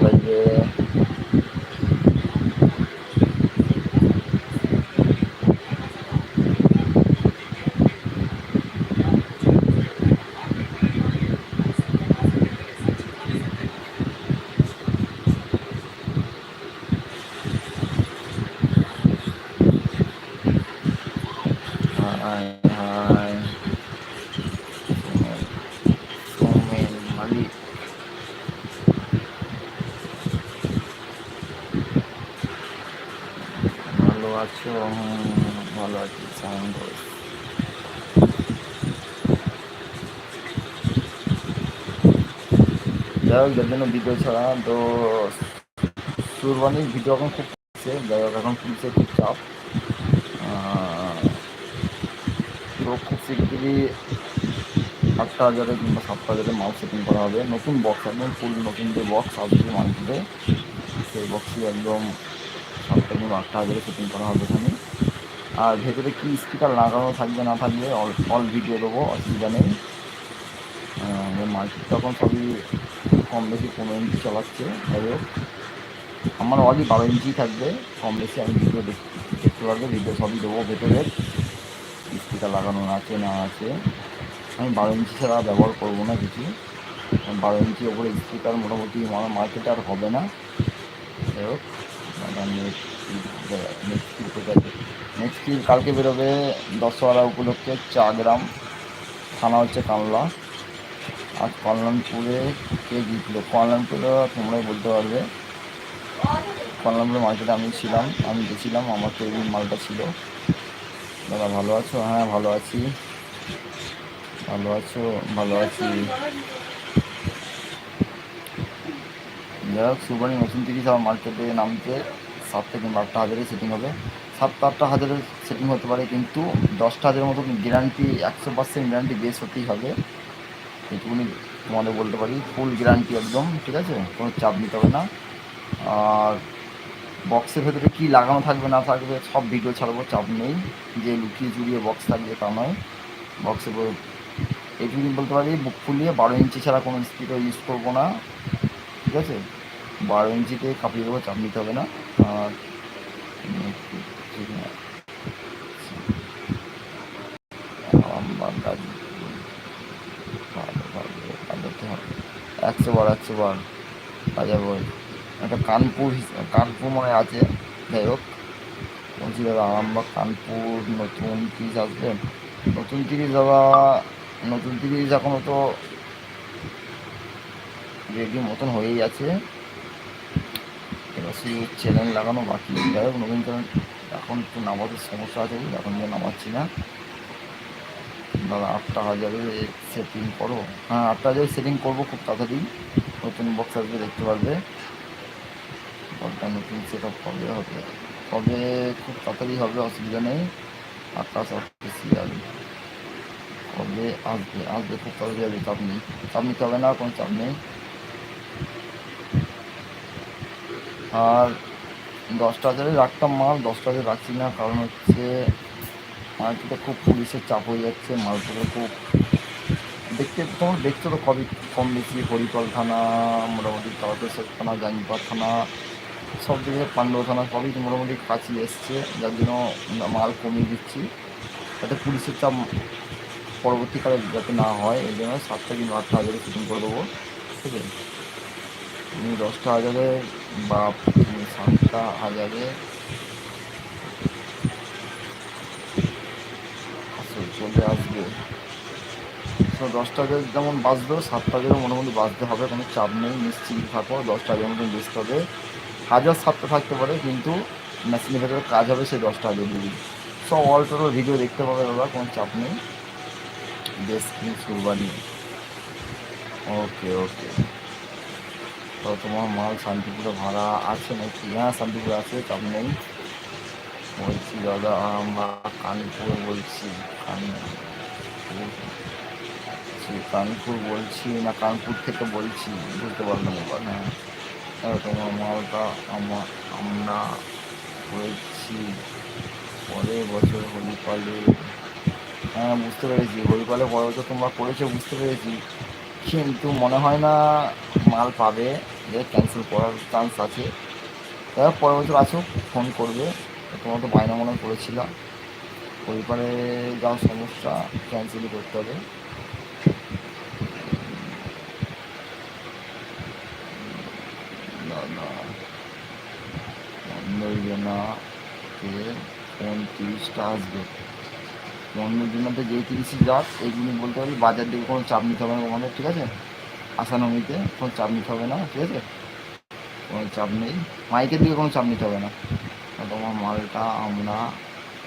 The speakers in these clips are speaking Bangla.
লাইভে হাই হাই সোমেন মালিক ভালো আছো? ভালো আছি সাউন্ড যাই হোক, যার জন্য ভিডিও ছাড়া, তো সুরবানির ভিডিও এখন খুব কমছে যাই হোক, এখন পুলিশের খুব চাপ। তো খুব শিগগিরই আটটা হাজারে কিংবা সাতটা হাজারে মাল সেটিং করা হবে। নতুন বক্স একদম ফুল নতুন যে বক্স আসবে মার্কেটে সেই বক্সই একদম সাতটা কিংবা আটটা হাজারে শুটিং করা হবে এখানে। আর ভেতরে কি স্পিকার লাগানো থাকবে না থাকবে অল অল ভিডিও দেবো, অসুবিধা নেই। মার্কেট তখন সবই কম বেশি পনেরো ইঞ্চি চালাচ্ছে হোক। আমার অলই বারো ইঞ্চি থাকবে, কম বেশি আমি ভিডিও দেখ- দেখতে পারবে ভিডিও সবই দেবো ভেতরে। স্পিকার লাগানো আছে না আছে। আমি বারো ইঞ্চি ছাড়া ব্যবহার করব না কিছু। বারো ইঞ্চি ওপরে স্পিকার মোটামুটি আমার মার্কেটে আর হবে না। যাই হোক নেক্সট নেক্সট কালকে বেরোবে দশহরা উপলক্ষে চা গ্রাম থানা হচ্ছে কানলা। আর কল্যাণপুরে কে জিতলো? কল্যাণপুরে তোমরাই বলতে পারবে। কল্যাণপুরে মার্কেটে আমি ছিলাম, আমি গেছিলাম, আমার তো এই মালটা ছিল। দাদা, ভালো আছো? হ্যাঁ ভালো আছি। ভালো আছো? ভালো আছি। যাই হোক সুবানি নতুন তিরিশ আমার মার্কেটে নামতে সাত থেকে আটটা হাজারে সেটিং হবে। সাতটা আটটা হাজারের সেটিং হতে পারে, কিন্তু দশটা হাজারের মতো গ্যারান্টি একশো পার্সেন্ট গ্যারান্টি বেশ হতেই হবে। এটুকুনি তোমাদের বলতে পারি ফুল গ্যারান্টি একদম, ঠিক আছে? কোনো চাপ নিতে হবে না। আর বক্সের ভেতরে কী লাগানো থাকবে, না থাকবে, সব ভিডিও ছাড়বো, চাপ নেই। যে লুকিয়ে চুরিয়ে বক্স থাকবে, তা নয়। বক্সে এইটুকুনি বলতে পারি বুক ফুলিয়ে বারো ইঞ্চি ছাড়া কোনো স্পিকার ইউজ করব না। ঠিক আছে? বারো ইঞ্চিতে কাঁপিয়ে দেবো চাপ নিতে হবে না। আর, একশো বার একশো বার হাজার বার একটা কানপুর কানপুর মনে আছে। যাই হোক, বলছি দাদা, আরামবাগ, কানপুর, নতুন তিরিশ আসবে। নতুন তিরিশ দাদা, নতুন তিরিশ এখনও তো রেডি মতন হয়েই আছে। এবার চ্যানেল লাগানো বাকি। যাই হোক চ্যানেল এখন একটু নামাজের সমস্যা আছে? এখন নিয়ে নামাচ্ছি না। দাদা, আটটা হাজারে সেটিং করো। হ্যাঁ আটটা হাজারে সেটিং করব খুব তাড়াতাড়ি। নতুন বক্স আসবে, দেখতে পারবে। বলটা নতুন সেট আপ কবে হবে? কবে খুব তাড়াতাড়ি হবে, অসুবিধা নেই। আটটা আকাশ অফিসিয়াল কবে আসবে? আসবে খুব তাড়াতাড়ি আসবে চাপ নেই। চাপ নিতে হবে না, কোনো চাপ নেই। আর দশটা হাজারে রাখতাম মাল, দশটা হাজারে রাখছি না, কারণ হচ্ছে মার্কেটে খুব পুলিশের চাপ হয়ে যাচ্ছে মার্কেটে খুব দেখতে, তোমার দেখছ তো কবে কম বেশি হরিকল থানা, মোটামুটি তারকেশ্বর থানা জাঙ্গিপাড় থানা, সব দিকে পাণ্ডব থানা সবই মোটামুটি কাছে এসছে, যার জন্য মাল কমিয়ে দিচ্ছি। যাতে পুলিশের চাপ পরবর্তীকালে যাতে না হয়, এই জন্য সাতটা কিংবা আটটা হাজারে শুটিং করে দেবো, ঠিক আছে? দশটা হাজারে বা তুমি সাতটা হাজারে চলে আসবে। তো দশটা হাজার যেমন বাঁচবে সাতটা মোটামুটি বাঁচতে হবে, কোনো চাপ নেই, নিশ্চিন্ত থাকো দশটা হাজার মতন বেচতে হবে। হাজার সাতটা থাকতে পারে, কিন্তু মেশিনের ভেতরে কাজ হবে সেই দশটা হাজার দিবি সব অল টোটাল ভিডিও দেখতে পাবে দাদা, কোনো চাপ নেই। বেশ কি কুরবানি ওকে ওকে। তো তোমার মাল শান্তিপুরে ভাড়া আছে নাকি? হ্যাঁ শান্তিপুরে আছে চাপ নেই। বলছি দাদা আমরা কানপুর বলছি। কানপুর? বলছি কানপুর বলছি না কানপুর থেকে বলছি? বুঝতে পারলাম এবার হ্যাঁ। হ্যাঁ, তোমার মালটা আমার আমরা করেছি। পরের বছর হরিপালে হ্যাঁ বুঝতে পেরেছি। হরিপালে পরের বছর তোমরা করেছ বুঝতে পেরেছি। কিন্তু মনে হয় না মাল পাবে, যে ক্যান্সেল করার চান্স আছে। হোক, পরের বছর আসুক ফোন করবে। তোমার তো বায়না মনে করেছিলাম পরিবারে যা সমস্যা ক্যান্সেলই করতে হবে। কে কোন তিরিশটা আসবে। অন্যজনাতে যেই তিরিশে যাক এইগুলি বলতে পারি বাজার দিকে কোনো চাপ নিতে হবে না আমাদের ঠিক আছে? আসানমিতে কোনো চাপ নিতে হবে না, ঠিক আছে? কোনো চাপ নেই। মাইকের দিকে কোনো চাপ নিতে হবে না। তোমার মালটা আমরা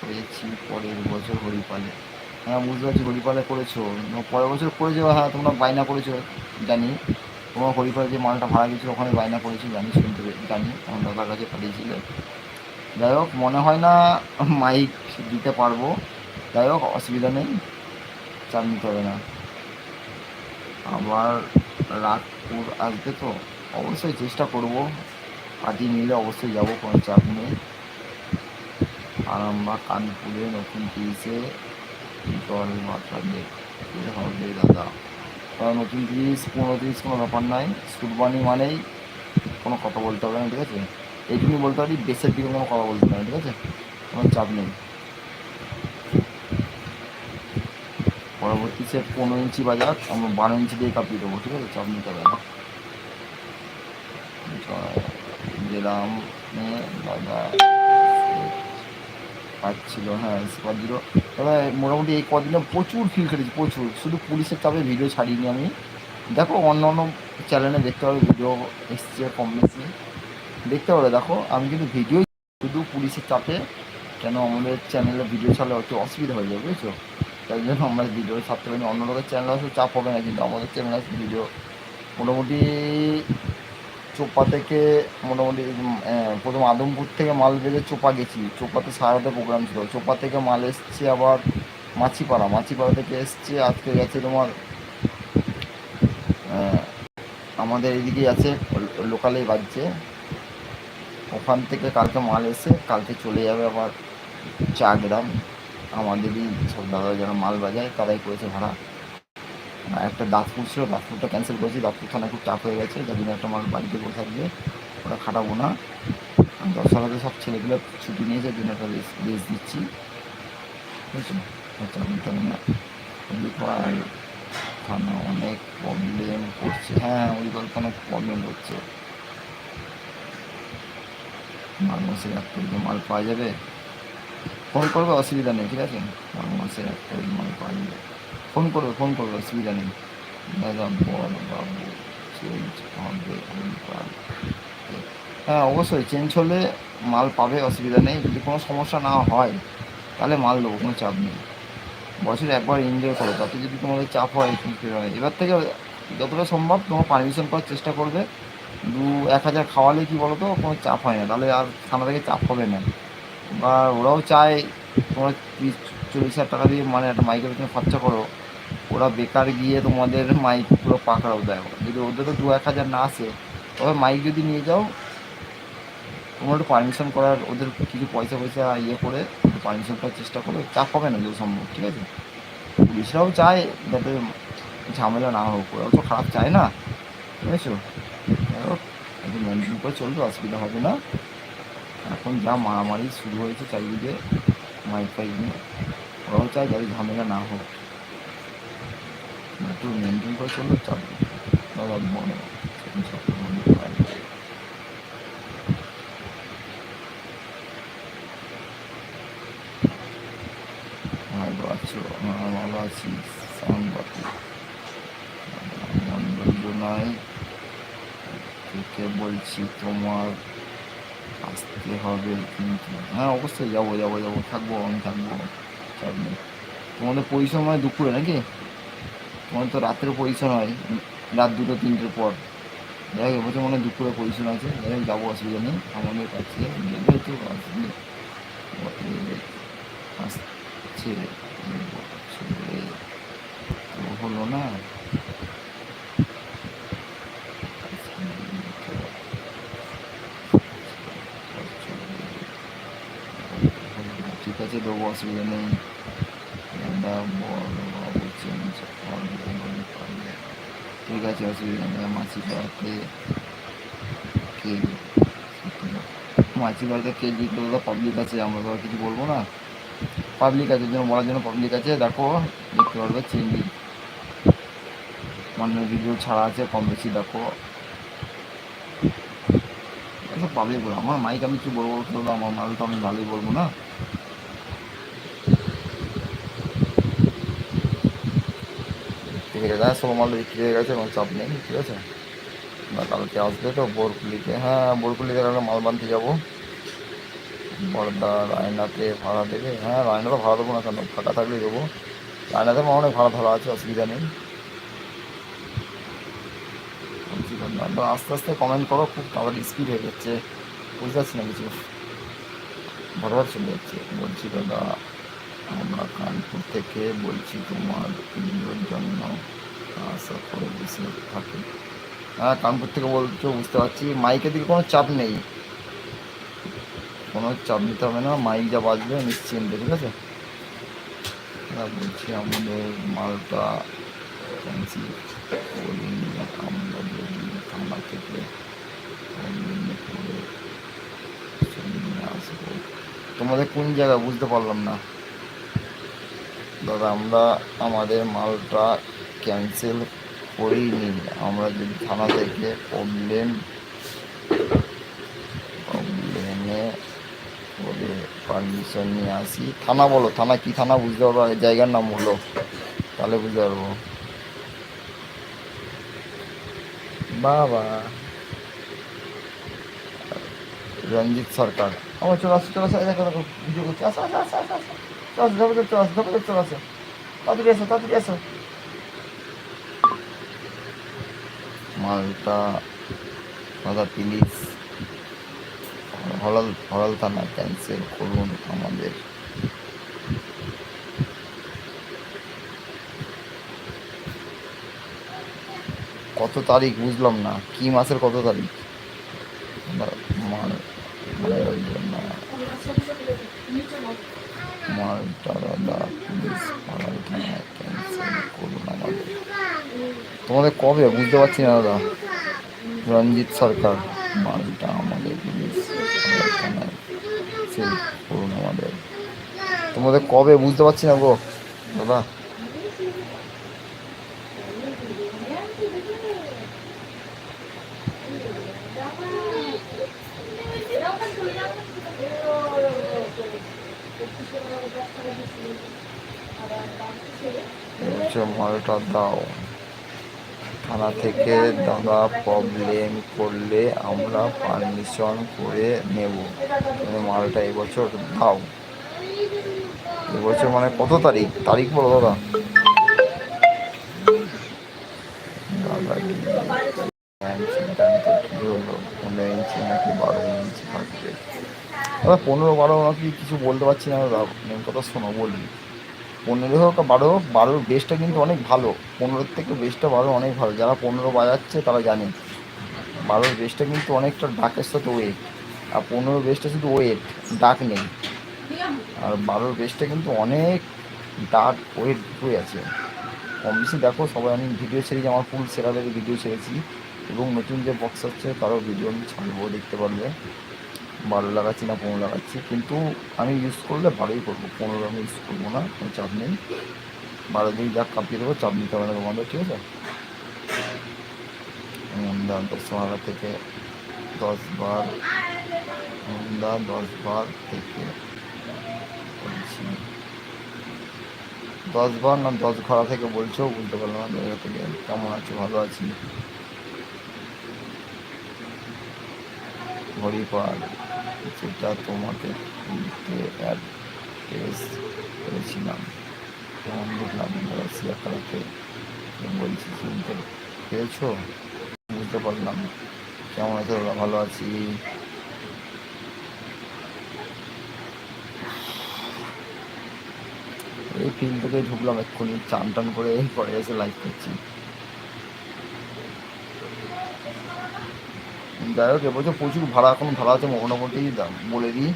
করেছি পরের বছর হরিপালে। হ্যাঁ বুঝতে পারছি, হরিপালে করেছ। পরের বছর করেছ হ্যাঁ তোমরা বায়না করেছ, জানি। তোমার হরিপালে যে মালটা ভাড়া গেছিল ওখানে বায়না করেছি, জানি, শুনতে জানি, আমার দাদার কাছে পাঠিয়েছিলে। যাই হোক, মনে হয় না মাইক দিতে পারব। যাই হোক, অসুবিধা নেই, চাপ নিতে হবে না। আবার রাগপুর আসবে তো? অবশ্যই চেষ্টা করব। পার্টি নিলে অবশ্যই যাব কোনো চাপ নেই আর আমরা কানপুরে নতুন তিরিশে জল মাত্রা দেখতে দাদা। কারণ নতুন তিরিশ, পনেরো তিরিশ কোনো ব্যাপার নাই। সুরবানি মানেই কোনো কথা বলতে হবে না, ঠিক আছে? এইটুকুনি বলতে পারি বেসের দিকে কোনো কথা বলতে হবে না, ঠিক আছে? কোনো চাপ নেই। পরবর্তী সেট পনেরো ইঞ্চি বাজার আমরা বারো ইঞ্চি দিয়ে কাঁপিয়ে দেবো, ঠিক আছে? চাপ নিতে হবে না। দাদা পাচ্ছিল হ্যাঁ সুপার জিরো। তবে মোটামুটি এই কদিনে প্রচুর ফিল কেটেছি প্রচুর। শুধু পুলিশের চাপে ভিডিও ছাড়িনি আমি। দেখো, অন্য অন্য চ্যানেলে দেখতে পাবে ভিডিও এসছে কম বেশি। দেখতে পাবে, দেখো, আমি কিন্তু ভিডিও শুধু পুলিশের চাপে, কেন আমাদের চ্যানেলে ভিডিও ছাড়লে একটু অসুবিধা হয়ে যাবে, বুঝছ? তাই জন্য আমরা ভিডিও ছাড়তে পারি অন্য লোকের চ্যানেল আসলে চাপ হবে না, কিন্তু আমাদের চ্যানেল আসলে ভিডিও মোটামুটি চোপা থেকে মোটামুটি প্রথম আদমপুর থেকে মাল বেজে চোপা গেছি। চোপাতে সারাতে প্রোগ্রাম ছিল। চোপা থেকে মাল এসছে আবার মাছিপাড়া। মাছিপাড়া থেকে এসছে, আজকে গেছে তোমার আমাদের এদিকেই আছে, লোকালেই বাজছে। ওখান থেকে কালকে মাল এসে, কালকে চলে যাবে আবার চাগ্রাম আমাদেরই সব দাদা যারা মাল বাজায়, তারাই করেছে ভাড়া। একটা দাঁতপুর ছিল, দাঁতপুরটা ক্যান্সেল করেছি। দাঁতপুর থানা খুব চাপ হয়ে গেছে যার জন্য একটা মাল বাড়িতে বসে থাকবে, ওটা খাটাবো না। দশটাতে সব ছেলেগুলো ছুটি নিয়েছে জন্য একটা রেস্ট রেস্ট দিচ্ছি। বুঝছ? আচ্ছা থানা অনেক প্রবলেম করছে। হ্যাঁ ওই গল্প অনেক প্রবলেম করছে মাল মাসের এক মাল পাওয়া যাবে। ফোন করবে, অসুবিধা নেই, ঠিক আছে? মাল মাসের এক তারিখ মাল ফোন করবে ফোন করবে, অসুবিধা নেই। দাদা বল বাবু চেঞ্জ হবে হ্যাঁ অবশ্যই চেঞ্জ হলে মাল পাবে, অসুবিধা নেই। যদি কোনো সমস্যা না হয়, তাহলে মাল দেবো, কোনো চাপ নেই। বছরে একবার এনজয় করো, তাতে যদি তোমাদের চাপ হয় এবার থেকে যতটা সম্ভব তোমার পারমিশন করার চেষ্টা করবে। দু এক হাজার খাওয়ালে কি বলো তো কোনো চাপ হয় না। তাহলে আর থানা থেকে চাপ হবে না। বা ওরাও চায় তোমরা তিরিশ চল্লিশ হাজার টাকা দিয়ে মানে একটা মাইকের পেছনে খরচা করো। ওরা বেকার গিয়ে তোমাদের মাইক পুরো পাকড়াও দেয়। যদি ওদের তো দু এক হাজার না আসে, তবে মাইক যদি নিয়ে যাও, তোমরা একটু পারমিশন করার, ওদের কিছু পয়সা পয়সা ইয়ে করে পারমিশন করার চেষ্টা করো, চাপ হবে না যদি সম্ভব, ঠিক আছে? পুলিশরাও চায় যাতে ঝামেলা না হোক, ওরাও তো খারাপ চায় না হোক, একটু মেনটেন করে চলবে, অসুবিধা হবে না। এখন যা মারামারি শুরু হয়েছে চারিদিকে মাইক নিয়ে, ওরাও চায় যাতে ঝামেলা না হোক। একটু মেনটেন করে চললে চাপ দাদা পারবে। ভালো হ্যাঁ বলছি তোমার? আসতে হবে কিন্তু হ্যাঁ অবশ্যই যাব যাব যাব, থাকব, আমি থাকব চাপ নেই তোমাদের পজিশন হয় দুপুরে নাকি? তোমাদের তো রাত্রে পজিশন হয়, রাত দুটো, তিনটের পর। যাই এবছর মনে হয় দুপুরে পজিশন আছে, যাই যাব, অসুবিধা নেই, আমাদের কাছে গেলে তো। আসছে হলো না ঠিক আছে দেবো অসুবিধা নেই দাদা বড়। ঠিক আছে অসুবিধা নেই মাসি পাড়াতে কেজি মাছি বাড়িতে কেজি তো পাবলিক আছে, আমরা তো কিছু বলব না। পাবলিক আছে জন্য বলার জন্য পাবলিক আছে, দেখো, দেখতে পারবে চিংড়ি মানে ভিডিও ছাড়া আছে, কম বেশি দেখো। পাবলিক বলো, আমার মাইক আমি কি বলব আমার মাল তো আমি ভালোই বলব না। ঠিক আছে। হ্যাঁ সব মাল বিক্রি হয়ে গেছে কোনো চাপ নেই, ঠিক আছে? বা কালকে আসবে তো, বোরকুলিতে। হ্যাঁ বোরকুলিতে কালকে মাল বানতে যাব। বর্দা, রায়নাতে, ভাড়া দেবে হ্যাঁ রায়নাতে ভাড়া দেবো না কেন? ফাঁকা থাকলে দেবো। রায়নাতে আমার অনেক ভাড়া ধরা আছে, অসুবিধা নেই। আস্তে আস্তে কমেন্ট করো, খুব তাড়াতাড়ি স্পিড হয়ে যাচ্ছে। বুঝতে পারছি না কিছু। বরাবর চলে যাচ্ছে। বলছি, দাদা আমরা কানপুর থেকে বলছি তোমার ভিডিওর জন্য আশা করে বসে থাকি। হ্যাঁ কানপুর থেকে বলছো, বুঝতে পারছি। মাইকের দিকে কোনো চাপ নেই। কোনো চাপ নিতে হবে না, মাইক যা বাজবে নিশ্চিন্তে, ঠিক আছে? হ্যাঁ বলছি আমাদের মালটা ক্যান্সেল আমরা যদি থেকে আসব। তোমাদের কোন জায়গা বুঝতে পারলাম না। দাদা, আমরা আমাদের মালটা ক্যান্সেল করিনি। আমরা যদি থানা থেকে প্রবলেম প্রবলেমে বলে পারমিশন নিয়ে আসি। থানা বলো, থানা কি থানা বুঝতে পারব? জায়গার নাম হলো তাহলে বুঝতে পারব। বাবা। রঞ্জিত সরকার। আমার চলে আসো চলে আসো ভিডিও করছি। আসো আসো আসো আসো। চলে আসো ধপে চলে আসো ধপে চলে আসো তাড়াতাড়ি আসো তাড়াতাড়ি আসো মালটা দাদা প্লিজ হলাল হলাল থানা ক্যান্সেল করুন আমাদের। কত তারিখ বুঝলাম না, কি মাসের কত তারিখ মা- মাল মালের জন্য মালটা দাদা প্লিজ হলাল থানা ক্যান্সেল করুন আমাদের তোমাদের কবে? বুঝতে পারছি না, দাদা। রঞ্জিত সরকার। মালটা আমাদের আমাদের। তোমাদের কবে? বুঝতে পারছি না গো, দাদা। মালটা দাও। থানা থেকে দাদা প্রবলেম করলে আমরা পারমিশন করে নেব। তুমি মালটা এবছর দাও। এবছর মানে কত তারিখ? তারিখ বলো দাদা। দাদা পনেরো বারো নাকি কিছু বলতে পারছি না দাদা। কথা শোনো বলি পনেরো হোক বারো হোক, বারোর বেসটা কিন্তু অনেক ভালো। পনেরোর থেকে বেসটা বারো অনেক ভালো। যারা পনেরো বাজাচ্ছে তারা জানে। বারোর বেসটা কিন্তু অনেকটা ডাকের সাথে ওয়েট আর পনেরো বেসটা শুধু ওয়েট ডাক নেই। আর বারোর বেসটা কিন্তু অনেক ডাক ওয়েট হয়ে আছে। কম বেশি দেখো, সবাই আমি ভিডিও ছেড়েছি আমার ফুল সেরালের ভিডিও ছেড়েছি এবং নতুন যে বক্স আছে তারও ভিডিও আমি ছাড়বো, দেখতে পারবে। বারো লাগাচ্ছি না পনেরো লাগাচ্ছি, কিন্তু আমি ইউজ করলে বারোই করব। পনেরো আমি ইউজ করব না, কোনো চাপ নেই। বারো দিন যা কাঁপিয়ে দেবো, চাপ নিতে হবে না তোমাদের ঠিক আছে? মন্দা দশ বারো থেকে দশ বার মন্দা দশ বার থেকে বলছি। দশ বার না, দশ ঘরা থেকে বলছো, বুঝতে পারলাম না জায়গা থেকে কেমন আছো, ভালো আছি। ঘড়ি হরিপাল। যেটা তোমাকে অ্যাড্রেস করেছিলাম। কেমন দেখলাম রাশিয়া খেলাতে বলছি শুনতে পেয়েছ? বুঝতে পারলাম। কেমন আছো দাদা? ভালো আছি? এই ফিল্ড থেকে ঢুকলাম এক্ষুনি চান টান করে, পরে এসে লাইভ করছি। যাই হোক, এবছর প্রচুর ভাড়া, এখন ভাড়া আছে মোটামুটি বলে দিই।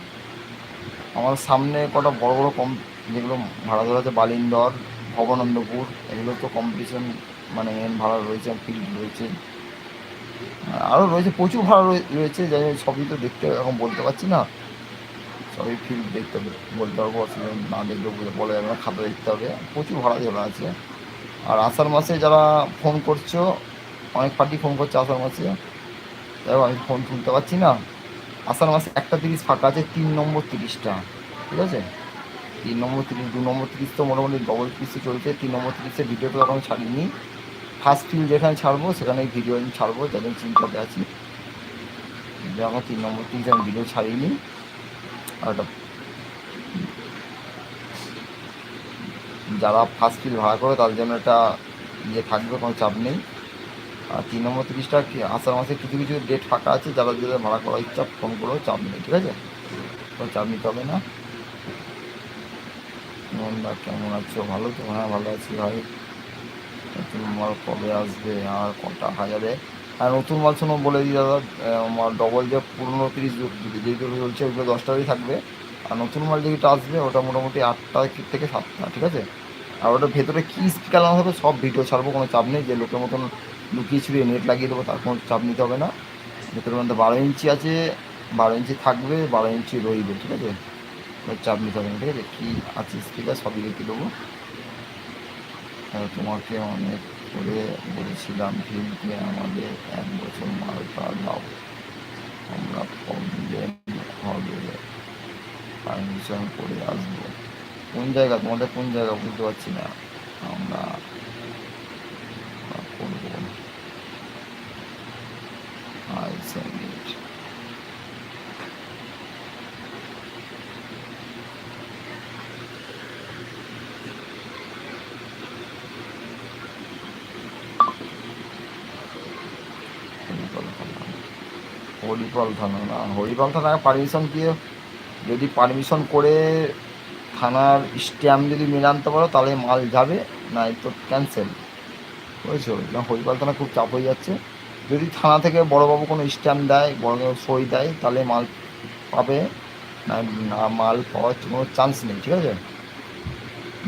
আমার সামনে কটা বড় বড় কম, যেগুলো ভাড়া ধরা আছে বালিন্দর ভবানন্দপুর, এগুলো তো কম্পিটিশন মানে মেন ভাড়া রয়েছে ফিল্ড রয়েছে। আরও রয়েছে, প্রচুর ভাড়া রয়েছে, যাই হোক, সবই তো দেখতে এখন বলতে পারছি না। সবই ফিল্ড দেখতে হবে, বলতে পারব, অসুবিধা না দেখলে বলা যাবে না, খাতা দেখতে হবে। প্রচুর ভাড়া দেওয়া আছে। আর আষাঢ় মাসে যারা ফোন করছ, অনেক পার্টি ফোন করছে আষাঢ় মাসে। যাই আমি ফোন তুলতে পারছি না। আষাঢ় মাসে একটা তিরিশ, ফাঁকা আছে, তিন নম্বর তিরিশটা। ঠিক আছে? তিন নম্বর তিরিশ, দু নম্বর তিরিশ তো মোটামুটি ডবল তিরিশে চলছে। তিন নম্বর তিরিশে ভিডিও তো এখন ছাড়িনি। ফার্স্ট ফিল যেখানে ছাড়বো সেখানে ভিডিও আমি ছাড়বো যাদের চিন্তাতে আছি। যেমন তিন নম্বর তিরিশে আমি ভিডিও ছাড়িনি। আর একটা যারা ফার্স্ট ফিল ভাড়া করে তাদের জন্য একটা ইয়ে থাকবে, কোনো চাপ নেই। আর তিন নম্বর তিরিশটা কি, আষাঢ় মাসে কিছু কিছু ডেট ফাঁকা আছে, যারা যাদের ভাড়া করার ইচ্ছা ফোন করেও চাপ নেই, ঠিক আছে? কোনো চাপ নিতে হবে না। নন্দা, কেমন আছো? ভালো তো? হ্যাঁ ভালো আছি ভাই। নতুন মাল কবে আসবে? আর কটা হাজারে? আর নতুন মাল শোনো, বলে দিই দাদা আমার ডবল যে পুরনো তিরিশ যেগুলো চলছে ওইগুলো দশটারই থাকবে। আর নতুন মাল যেটা আসবে, ওটা মোটামুটি আটটা থেকে সাতটা, ঠিক আছে? আর ওটার ভেতরে কী স্পিকার লাগানো হবে, সব ভিডিও ছাড়বো, কোনো চাপ নেই, যে লোকের মতন লুকিয়ে ছুড়িয়ে নেট লাগিয়ে দেবো, তার কোনো চাপ নিতে হবে না। ভেতরের মধ্যে বারো ইঞ্চি আছে, বারো ইঞ্চি থাকবে, বারো ইঞ্চি রইবে ঠিক আছে? চাপ নিতে হবে না, ঠিক আছে? কী আছে স্পিকার সবই রেখে দেবো। তোমাকে অনেক করে বলেছিলাম ফিল্ডকে আমাদের এক বছর মালটা দাও। আমরা প্রবলেম হবে। পারমিশন করে আসব। কোন জায়গা? তোমাদের কোন জায়গা বুঝতে পারছি না আমরা করব আই সেন্ড ইট হরিপাল থানা হরিপাল থানা, না হরিপাল থানায় পারমিশন দিয়ে যদি পারমিশন করে থানার স্ট্যাম্প যদি মেনে আনতে পারো, তাহলে মাল যাবে না তো ক্যান্সেল বুঝেছ? না হরিপাল থানা খুব চাপ হয়ে যাচ্ছে। যদি থানা থেকে বড়োবাবু কোনো স্ট্যাম্প দেয়, বড় সই দেয়, তাহলে মাল পাবে, না মাল পাওয়ার কোনো চান্স নেই, ঠিক আছে?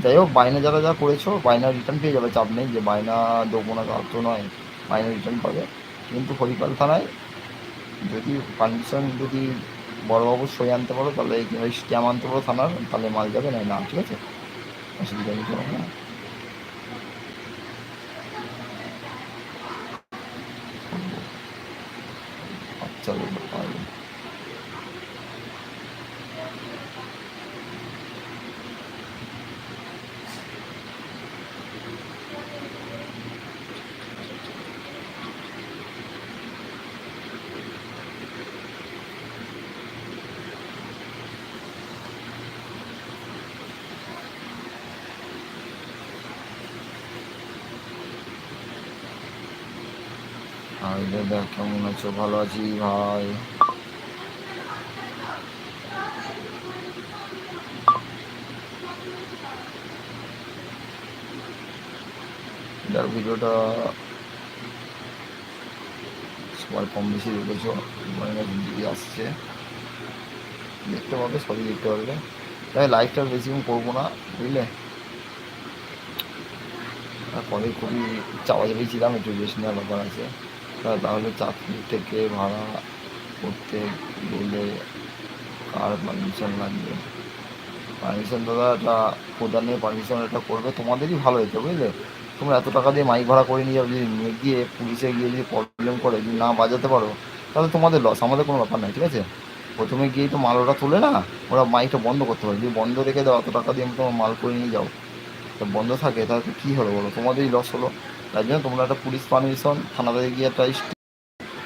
যাই হোক, বায়না যারা যা করেছ, বায়না রিটার্ন পেয়ে যাবে, চাপ নেই যে বায়না দেবো না তার তো নয়, বায়না রিটার্ন পাবে। কিন্তু হরিপাল থানায় যদি পারমিশন যদি বড়োবাবু সই আনতে পারো, তাহলে স্ট্যাম্প আনতে পারো থানার, তাহলে মাল যাবে না না, ঠিক আছে? অসুবিধা নেই না আচ্ছা পারবে হাই দাদা, কেমন আছো? ভালো আছি, ভাই। যার ভিডিওটা সবাই কম বেশি দেখেছ মানে আসছে। দেখতে পাবে, সবই দেখতে পারবে। তাই লাইভটা বেশিক্ষণ করব না, বুঝলে? পরে খুবই চাওয়া যাবেই ছিলাম, একটু রেস্ট নেওয়ার ব্যাপার আছে। তা তাহলে চাকরি থেকে ভাড়া করতে গেলে কার পারমিশন লাগবে? পারমিশন দাদা, এটা প্রধানের পারমিশন এটা করবে, তোমাদেরই ভালো হয়েছে, বুঝলে? তোমরা এত টাকা দিয়ে মাইক ভাড়া করে নিয়ে যাও, যদি নিয়ে গিয়ে পুলিশে গিয়ে যদি প্রবলেম করে, যদি না বাজাতে পারো, তাহলে তোমাদের লস আমাদের কোনো ব্যাপার নাই, ঠিক আছে? প্রথমে গিয়েই তো মাল ওরা তোলে না, ওরা মাইকটা বন্ধ করতে পারে যদি বন্ধ রেখে দাও অত টাকা দিয়ে তোমার মাল করে নিয়ে যাও, তা বন্ধ থাকে, তাহলে কী হলো বলো? তোমাদেরই লস হলো। তাই জন্য তোমরা একটা পুলিশ পারমিশন, থানাতে গিয়ে একটা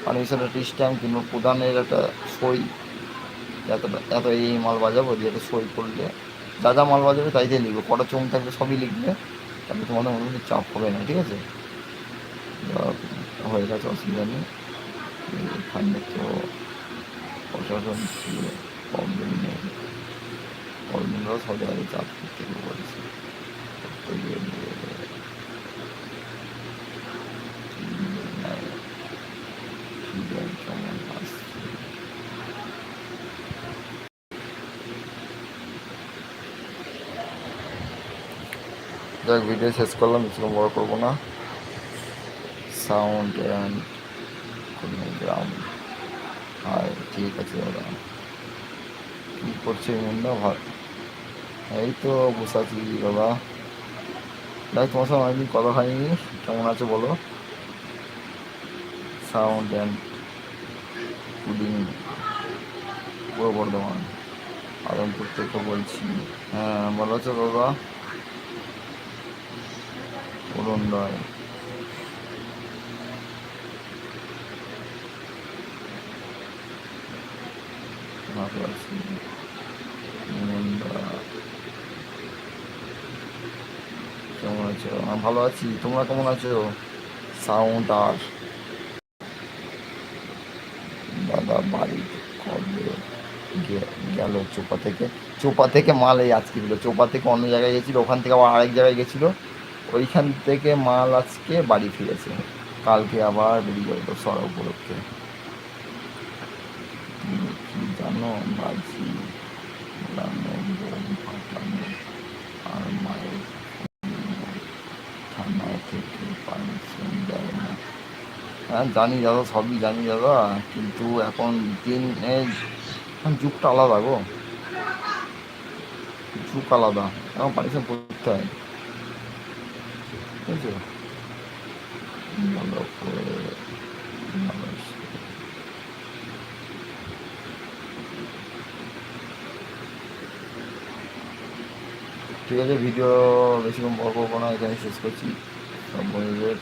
পারমিশন একটা স্ট্যাম্প কিংবা প্রধানের একটা সই, এত এত এই মাল বাজাবো দিয়ে একটা সই করলে। যা যা মাল বাজাবে তাই দিয়ে লিখবে। কটা চোখ থাকবে সবই লিখবে তাহলে তোমাদের মধ্যে চাপ হবে না, ঠিক আছে? হয়ে গেছে, অসুবিধা নেই। এখানে তো প্রশাসন ছিল প্রবলেম নেই। প্রবলেমরাও সব জায়গায় চাপ করতে বলেছে কেমন আসছে যাক ভিডিও শেষ করলাম বেশিক্ষণ বড় করব না। সাউন্ড গ্রাম হয় ঠিক আছে দাদা। কী করছে মনটা ভালো এই তো বসে আছি বাবা দেখ, তোমার সঙ্গে অনেকদিন কথা হয়নি। কেমন আছো বলো? সাউন্ড অ্যান্ড ফুডিং পূর্ব বর্ধমান। আদমপুর থেকে বলছি। হ্যাঁ ভালো আছো বাবা অরুণ রায় ভালো আছি। তোমরা কেমন আছো? সাউন্ড আর দাদা বাড়ি কবে গেল? চোপা থেকে চোপা থেকে মাল আজকে চোপা থেকে অন্য জায়গায় গেছিল, ওখান থেকে আবার আরেক জায়গায় গেছিল। ওইখান থেকে মাল আজকে বাড়ি ফিরেছে। কালকে আবার বেরিয়ে যাবে সরা উপলক্ষে। কি জানো, বাজি আর মায়ের থেকে না। হ্যাঁ জানি দাদা, সবই জানি দাদা, কিন্তু এখন দিন এখন যুগটা আলাদা গো। যুগ আলাদা, এখন পারমিশন করতে হয়। বুঝছ ঠিক আছে ভিডিও বেশিক্ষণ বড় করব না এখানে শেষ করছি। সব বন্ধুদের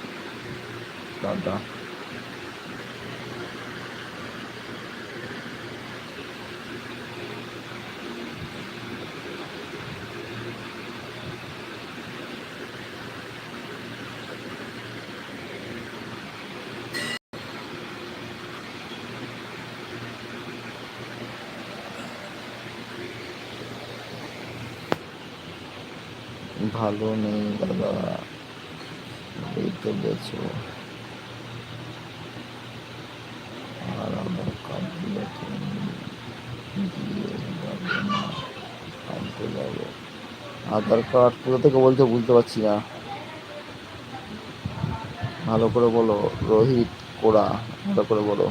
ভালো নেই দাদা এই তো বেছো আর কার্ড দিয়ে আধার কার্ড কোথা থেকে বলতে বুঝতে পারছি না। ভালো করে বলো, রোহিত কোড়া, ভালো করে বলো।